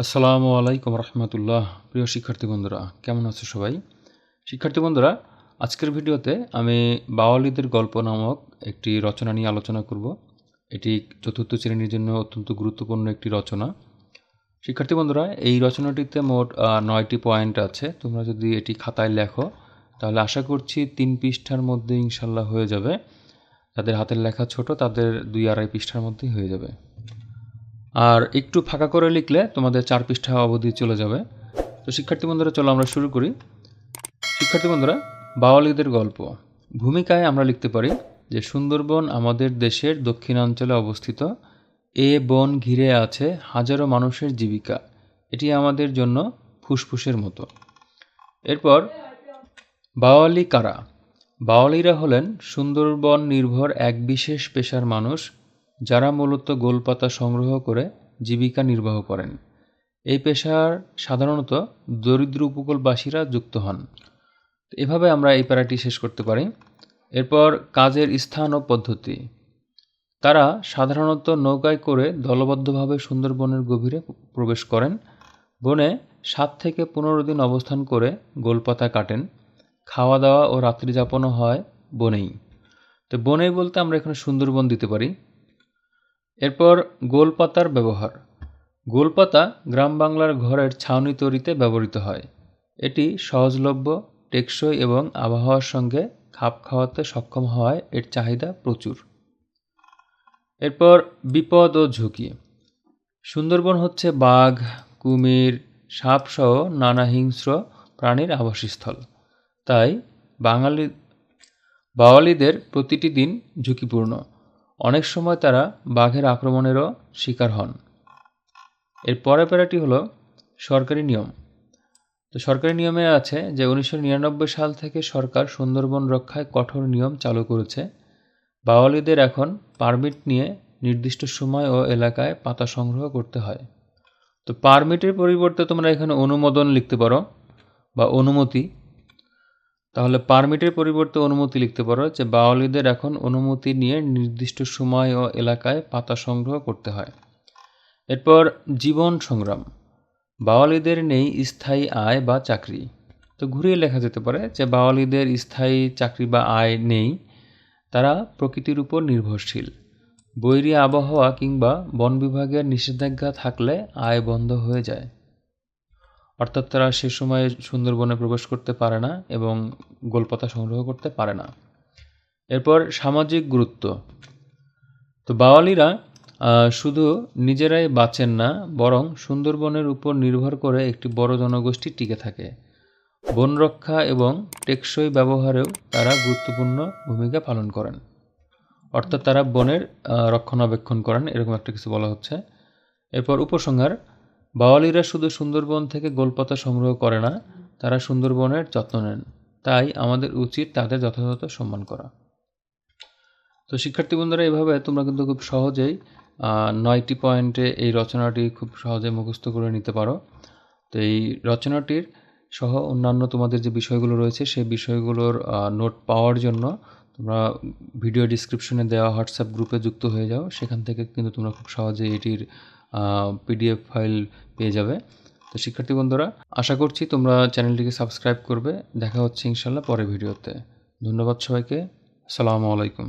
আসসালামু আলাইকুম রহমতুল্লাহ। প্রিয় শিক্ষার্থী বন্ধুরা, কেমন আছো সবাই? শিক্ষার্থী বন্ধুরা, আজকের ভিডিওতে আমি বাওয়ালিদের গল্প নামক একটি রচনা নিয়ে আলোচনা করব। এটি চতুর্থ শ্রেণির জন্য অত্যন্ত গুরুত্বপূর্ণ একটি রচনা। শিক্ষার্থী বন্ধুরা, এই রচনাটিতে মোট নয়টি পয়েন্ট আছে। তোমরা যদি এটি খাতায় লেখো, তাহলে আশা করছি তিন পৃষ্ঠার মধ্যে ইনশাল্লাহ হয়ে যাবে। যাদের হাতের লেখা ছোট, তাদের দুই আড়াই পৃষ্ঠার মধ্যেই হয়ে যাবে। আর একটু ফাঁকা করে লিখলে তোমাদের চার পৃষ্ঠা অবধি চলে যাবে। তো শিক্ষার্থী বন্ধুরা, চলো আমরা শুরু করি। শিক্ষার্থী বন্ধুরা বাওয়ালিদের গল্প। ভূমিকায় আমরা লিখতে পারি যে, সুন্দরবন আমাদের দেশের দক্ষিণাঞ্চলে অবস্থিত। এ বন ঘিরে আছে হাজারো মানুষের জীবিকা। এটি আমাদের জন্য ফুসফুসের মতো। এরপর, বাওয়ালি কারা? বাওয়ালিরা হলেন সুন্দরবন নির্ভর এক বিশেষ পেশার মানুষ যারা মূলত গোলপাতা সংগ্রহ করে জীবিকা নির্বাহ করেন। এই পেশার সাধারণত দরিদ্র উপকূলবাসীরা যুক্ত হন। এভাবে আমরা এই প্যারাটি শেষ করতে পারি। এরপর কাজের স্থান ও পদ্ধতি। তারা সাধারণত নৌকায় করে দলবদ্ধভাবে সুন্দরবনের গভীরে প্রবেশ করেন। বনে সাত থেকে পনেরো দিন অবস্থান করে গোলপাতা কাটেন। খাওয়া দাওয়া ও রাত্রি যাপনও হয় বনেই। তো বনেই বলতে আমরা এখানে সুন্দরবন দিতে পারি। এরপর গোলপাতার ব্যবহার। গোলপাতা গ্রাম বাংলার ঘরের ছাউনি তৈরিতে ব্যবহৃত হয়। এটি সহজলভ্য, টেকসই এবং আবহাওয়ার সঙ্গে খাপ খাওয়াতে সক্ষম হওয়ায় এর চাহিদা প্রচুর। এরপর বিপদ ও ঝুঁকি। সুন্দরবন হচ্ছে বাঘ, কুমির, সাপসহ নানা হিংস্র প্রাণীর আবাসস্থল। তাই বাঙালি বাওয়ালিদের প্রতিটি দিন ঝুঁকিপূর্ণ। অনেক সময় তারা বাঘের আক্রমণেরও শিকার হন। এর পরের প্যারাটি হলো সরকারি নিয়ম। তো সরকারি নিয়মে আছে যে উনিশশো নিরানব্বই সাল থেকে সরকার সুন্দরবন রক্ষায় কঠোর নিয়ম চালু করেছে। বাওয়ালিদের এখন পারমিট নিয়ে নির্দিষ্ট সময় ও এলাকায় পাতা সংগ্রহ করতে হয়। তো পারমিটের পরিবর্তে তোমরা এখানে অনুমোদন লিখতে পারো বা অনুমতি তাহলে পারমিটের পরিবর্তে অনুমতি লিখতে পারো যে বাওয়ালিদের এখন অনুমতি নিয়ে নির্দিষ্ট সময় ও এলাকায় পাতা সংগ্রহ করতে হয়। এরপর জীবন সংগ্রাম। বাওয়ালিদের নেই স্থায়ী আয় বা চাকরি। তো ঘুরিয়ে লেখা যেতে পারে যে বাওয়ালিদের স্থায়ী চাকরি বা আয় নেই, তারা প্রকৃতির উপর নির্ভরশীল। বৈরী আবহাওয়া কিংবা বন বিভাগের নিষেধাজ্ঞা থাকলে আয় বন্ধ হয়ে যায়। অর্থাৎ তারা সে সময় সুন্দরবনে প্রবেশ করতে পারে না এবং গোলপাতা সংগ্রহ করতে পারে না। এরপর সামাজিক গুরুত্ব। তো বাওয়ালিরা শুধু নিজেরাই বাঁচেন না, বরং সুন্দরবনের উপর নির্ভর করে একটি বড় জনগোষ্ঠী টিকে থাকে। বন রক্ষা এবং টেকসই ব্যবহারেও তারা গুরুত্বপূর্ণ ভূমিকা পালন করেন। অর্থাৎ তারা বনের রক্ষণাবেক্ষণ করেন, এরকম একটা কিছু বলা হচ্ছে। এরপর উপসংহার বাওয়ালিরা শুধু সুন্দরবন থেকে গোলপাতা সংগ্রহ করে না, তারা সুন্দরবনের যত্ন নেন। তাই আমাদের উচিত তাদের যথাযথ সম্মান করা। তো শিক্ষার্থী বন্ধুরা, এভাবে তোমরা কিন্তু খুব সহজেই নয়টি পয়েন্টে এই রচনাটি খুব সহজে মুখস্থ করে নিতে পারো। তো এই রচনাটির সহ অন্যান্য তোমাদের যে বিষয়গুলো রয়েছে, সেই বিষয়গুলোর নোট পাওয়ার জন্য তোমরা ভিডিও ডিসক্রিপশনে দেওয়া হোয়াটসঅ্যাপ গ্রুপে যুক্ত হয়ে যাও। সেখান থেকে কিন্তু তোমরা খুব সহজে এটির পিডিএফ ফাইল পেয়ে যাবে। তো শিক্ষার্থী বন্ধুরা, আশা করছি তোমরা চ্যানেলটিকে সাবস্ক্রাইব করবে। দেখা হচ্ছে ইনশাল্লাহ পরের ভিডিওতে। ধন্যবাদ সবাইকে। আসসালামু আলাইকুম।